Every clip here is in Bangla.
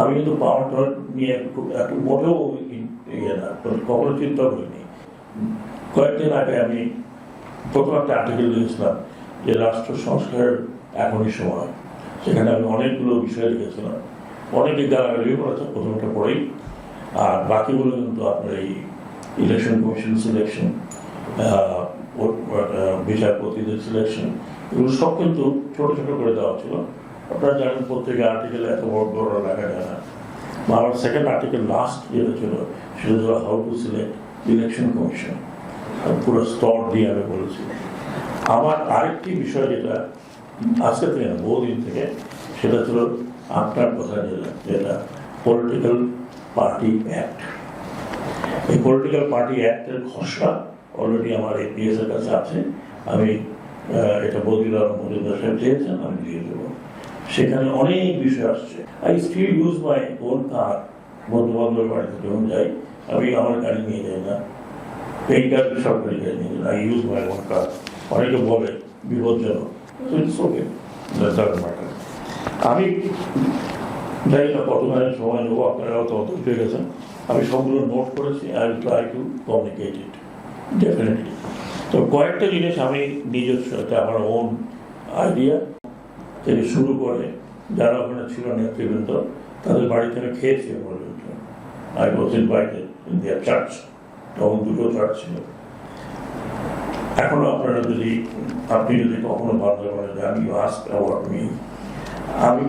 আমি কিন্তু পাওয়ার টর নিয়ে এত মোটেও ইয়ে না কখনো চিন্তা করিনি। কয়েকদিন আগে আমি প্রথম একটা আর্টিকেল লিখেছিলাম যে রাষ্ট্র সংস্কারের এখনই সময়। সেখানে আমি অনেকগুলো বিষয় লিখেছিলাম। অনেকে গালাগালিও করেছে, প্রথমটা পড়েই। আর বাকিগুলো কিন্তু আপনার এই ইলেকশন কমিশন সিলেকশন বিচারপতিদের সিলেকশন এগুলো সব কিন্তু ছোট ছোট করে দেওয়া ছিল। আপনারা জানেন প্রত্যেকে আর্টিকেল এত বড় বড় লেখা যায় না। আমার সেকেন্ড আর্টিকেল লাস্ট যেটা ছিল, সেটা ছিল how to select election commission পুরো স্তর দিয়ে আমি বলেছি। আমার আরেকটি বিষয় যেটা আজকে থেকে না, বহুদিন থেকে, সেটা ছিল আপনার কথা যেটা যেটা পলিটিক্যাল পার্টি অ্যাক্ট এই পলিটিক্যাল পার্টি অ্যাক্টের খসড়া অলরেডি আমার এপিএস এর কাছে আছে। আমি এটা বদিলাল মজুমদার সাহেব চেয়েছেন আমি দিয়ে দেবো। সেখানে অনেক বিষয় আসছে। I still use my own car বন্ধু বান্ধবের বাড়িতে যখন যাই, আমি আমার গাড়ি নিয়ে যাই না। এই কার সরকারি গাড়ি নিয়ে যাই। I use my own car অনেকে বলে, বিপজ্জনক। ইটস ওকে ম্যাটার আমি জানি না, কতখানি সময় নেব, আপনারা অত অত পেয়ে গেছেন। আমি সবগুলো নোট করেছি I try to communicate it definitely তো কয়েকটা জিনিস আমি নিজস্ব আমার ওন আইডিয়া থেকে শুরু করে যারা ওখানে ছিল নেতৃবৃন্দ, তাদের বাড়িতে আমি খেয়েছি পর্যন্ত I was invited in their church তখন দুটো চার্চ ছিল। এখনও আপনারা যদি, আপনি যদি কখনো বান্দরবানে যান ইউ আস্ক অ্যাওয়ার্ড মি আমি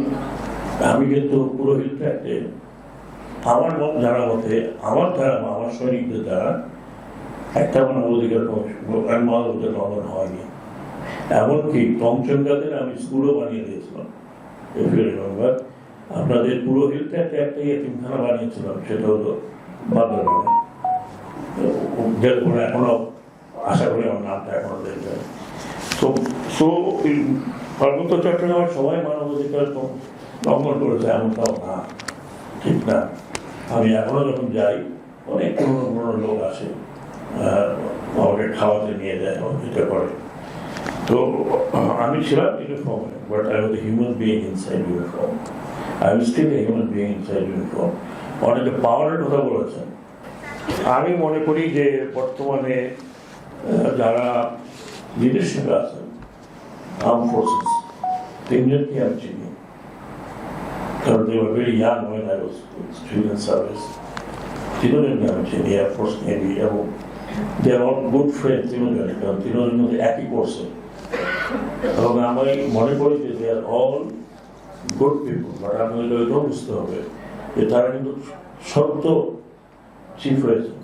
আমি কিন্তু পুরোহিত ফ্যাক্টে আমার মত জানা মতে আমার দ্বারা আমার সৈনিকদের দ্বারা একটা মানে অধিকার মানবাধিকার লঙ্ঘন হয়নি। এমনকি পঞ্চমগাদের আমি স্কুলও বানিয়ে দিয়েছিলাম। you remember, আপনাদের পুরোহিত একটা একটা এতিমখানা বানিয়েছিলাম সেটা হলো বান্দরবানে এখনও আশা করি আমার নামটা এখনও দেখবেন তো সো পার্বত্য চট্টগ্রামের সবাই মানবাধিকার লঙ্ঘ- লঙ্ঘন করেছে এমনটাও না। ঠিক না। আমি এখনও যখন যাই অনেক পুরনো পুরনো লোক আসে আমাকে খাওয়াতে নিয়ে যায় এটা করে। তো আহ, আমি ছিলাম ইউনিফর্মে but I was human being inside uniform I am still a human being inside uniform অনেকে পাওয়ারের কথা বলেছেন আমি মনে করি যে বর্তমানে আহ, যারা লিডারশিপে আছেন আর্ম ফোর্সেস তিনজনকে আমি চিনি কারণ they were very young when I was still in service. তিনজনকে আমি চিনি এয়ারফোর্স নেভি এবং they are all good friend তিনজনে কারণ তিনজনের মধ্যে একই কোর্সে এবং আমি মনে করি যে they are all good people but আমি ওইটাও বুঝতে হবে যে তারা কিন্তু সত্য চিফ হয়েছেন